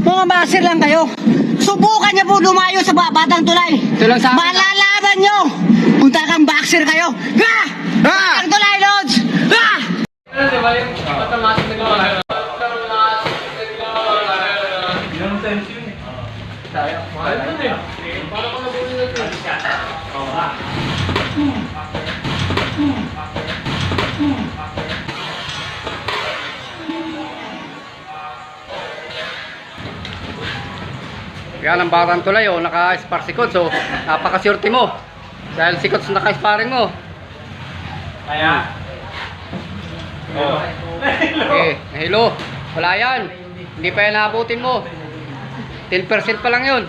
Mga basir lang kayo. Subukan niyo po lumayo sa ba- batang tulay. Ito lang sa akin. Malalaban niyo. Punta kang boxer kayo. Ha! Batang tulay, Lods! Yan ang barang tulay oh, naka-spar si Coach oh. Napaka-surte mo. Dahil si Coach naka-sparring mo. Kaya, Eh, hello. Wala yan. Hindi pa yan naabutin mo. 10% pa lang yun.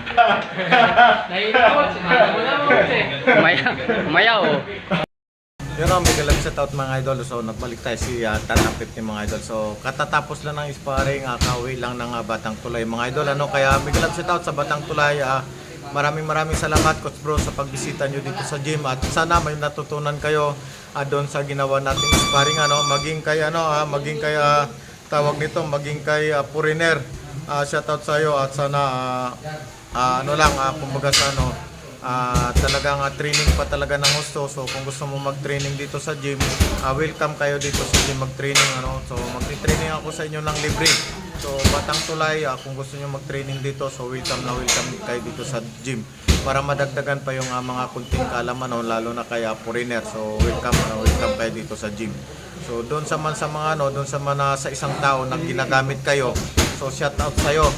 naman sa street. Eh. Maya, maya oh. Yun ang big shout out mga idol. So nagbalik tayo si uh, Tatang 50 mga idol. So katatapos lang ng sparring, uh, kawi lang ng ah, Batang Tulay mga idol. Ano kaya big love shout out sa Batang Tulay. ah, maraming maraming salamat Coach Bro sa pagbisita nyo dito sa gym at sana may natutunan kayo ah, doon sa ginawa nating sparring ano, maging kay ano, ah, maging kay ah, tawag nito, maging kay ah, foreigner. Ah, shout out sa iyo at sana ah, ah, ano lang ah, kumbaga sa ano Ah, talagang ah, training pa talaga ng gusto. So kung gusto mo mag-training dito sa gym, ah, welcome kayo dito sa gym mag-training ano. So mag-training ako sa inyo ng libre. So Batang Tulay, ah, kung gusto niyo mag-training dito, so welcome na welcome kayo dito sa gym para madagdagan pa yung ah, mga kunting kaalaman no, lalo na kaya foreigner. So welcome na welcome kayo dito sa gym. So doon sa man sa mga ano, doon sa mga sa isang tao na ginagamit kayo. So shout out sa iyo.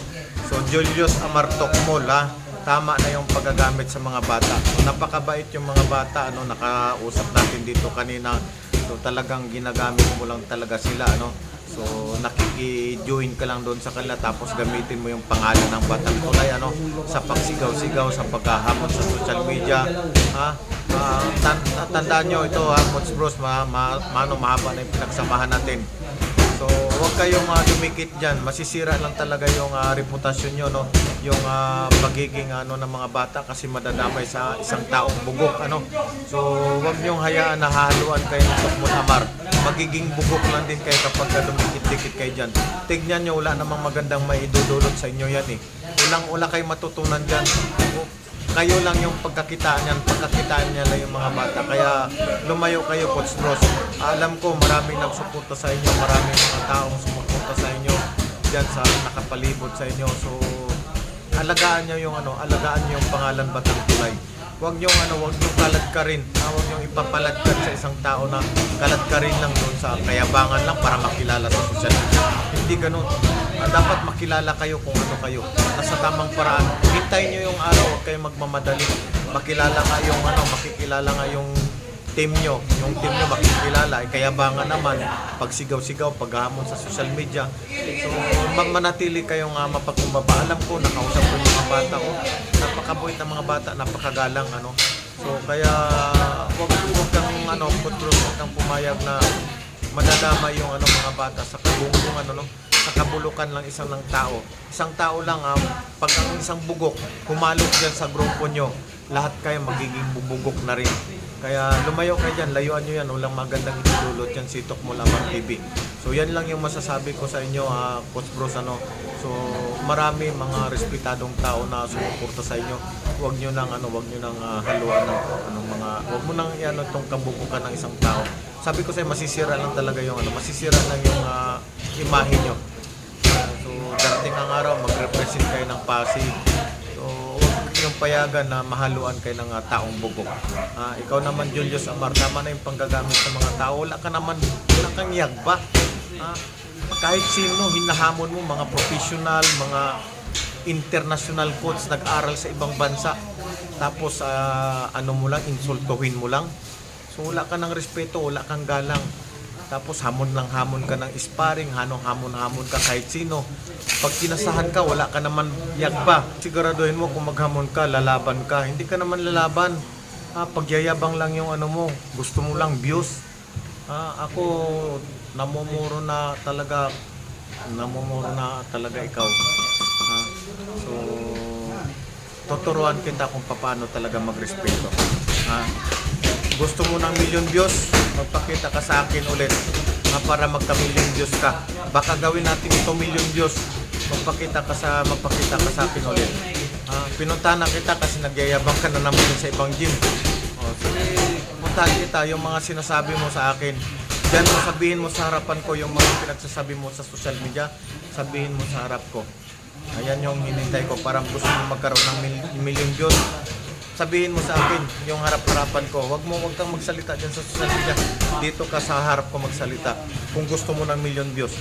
So Julius Amartok Mall ha tama na yung paggagamit sa mga bata. So, napakabait yung mga bata, ano, nakausap natin dito kanina. So talagang ginagamit mo lang talaga sila, ano. So nakiki-join ka lang doon sa kanila tapos gamitin mo yung pangalan ng batang tulay ano sa pagsigaw-sigaw sa paghahamon sa social media ha tan tandaan nyo ito ha Coach Bros ma, ma, mano mahaba na yung pinagsamahan natin So, huwag kayong uh, dumikit diyan. Masisira lang talaga yung ah, reputasyon nyo, no? Yung ah, pagiging ano ng mga bata kasi madadamay sa isang taong bugok, ano? So, huwag niyong hayaan na hahaluan kayo ng Tukmon Amar. Magiging bugok lang din kayo kapag dumikit-dikit kayo diyan. Tignan nyo, wala namang magandang maidudulot sa inyo yan, eh. Ulang-ula kayo matutunan diyan. Kayo lang yung pagkakitaan yan, pagkakitaan niya lang yung mga bata. Kaya lumayo kayo, Coach Bros. Alam ko, maraming nagsuporta sa inyo, maraming mga taong sumuporta sa inyo diyan sa nakapalibot sa inyo. So, alagaan niyo yung ano, alagaan niyo yung pangalan Batang Tulay. Huwag niyo ano, huwag niyo kalat ka rin. Ah, Huwag niyo ipapalatkat sa isang tao na kalat ka rin lang doon sa kayabangan lang para makilala sa social media. Hindi ganun. Ah, dapat makilala kayo kung ano kayo. Nasa tamang paraan. Hintayin niyo yung araw, huwag kayong magmamadali. Makilala nga yung ano, makikilala nga yung team nyo, yung team nyo makikilala, ay kayabangan naman, pagsigaw-sigaw, paghamon sa social media. So, ma- manatili kayong uh, mapagkumbaba. Alam ko, nakausap ko yung mga bata ko. Napakabuit ng mga bata, napakagalang, ano. So, kaya, wag, wag kang, ano, kutros, wag kang pumayag na madadama yung ano mga bata sa kabungbungan ano no sa kabulukan lang isang ng tao isang tao lang um, pag ang isang bugok humalok dyan sa grupo nyo lahat kayo magiging bubugok na rin kaya lumayo kayo dyan layuan nyo yan. Walang magandang itudulot yan sitok mo lamang TV. So yan lang yung masasabi ko sa inyo ah, Coach Bros ano. So marami mga respetadong tao na sumuporta sa inyo. Huwag nyo nang ano huwag nyo nang ah, haluan ng anong mga huwag mo nang ano tong kabubukan ng isang tao. Sabi ko sa'yo, masisira lang talaga yung ano, masisira lang yung ah, imahe nyo. Ah, so, darating ang araw, mag-represent kayo ng Pasig. Yung payagan na mahaluan kayo ng ah, taong bugok. Ah, ikaw naman, Julius Amar, tama na yung panggagamit sa mga tao. Wala ka naman, wala kang yagba. Ah, kahit sino, hinahamon mo, mga professional, mga international coach, nag-aral sa ibang bansa. Tapos, ah, ano mo lang, insultuhin mo lang. So wala ka ng respeto, wala kang galang. Tapos hamon lang hamon ka ng sparring, hanong hamon-hamon ka kahit sino. Pag kinasahan ka, wala ka naman yagba. Siguraduhin mo kung maghamon ka, lalaban ka. Hindi ka naman lalaban. Ah, pagyayabang lang yung ano mo. Gusto mo lang views. Ah, ako namumuro na talaga namumuro na talaga ikaw. Ah, so tuturuan kita kung paano talaga magrespeto. Ha? Gusto mo ng million views? Magpakita ka sa akin ulit na para magka-million views ka. Baka gawin natin ito million views. Magpakita ka sa magpakita ka sa akin ulit. Ah, pinuntahan na kita kasi nagyayabang ka na naman sa ibang gym. Oh, sige, puntahan kita yung mga sinasabi mo sa akin. Diyan mo sabihin mo sa harapan ko yung mga pinagsasabi mo sa social media, sabihin mo sa harap ko. Ayan yung hinintay ko. Parang gusto mo magkaroon ng mil- million views. Sabihin mo sa akin yung harap-harapan ko. Huwag mo wag kang magsalita dyan sa social media. Dito ka sa harap ko magsalita. Kung gusto mo ng million views.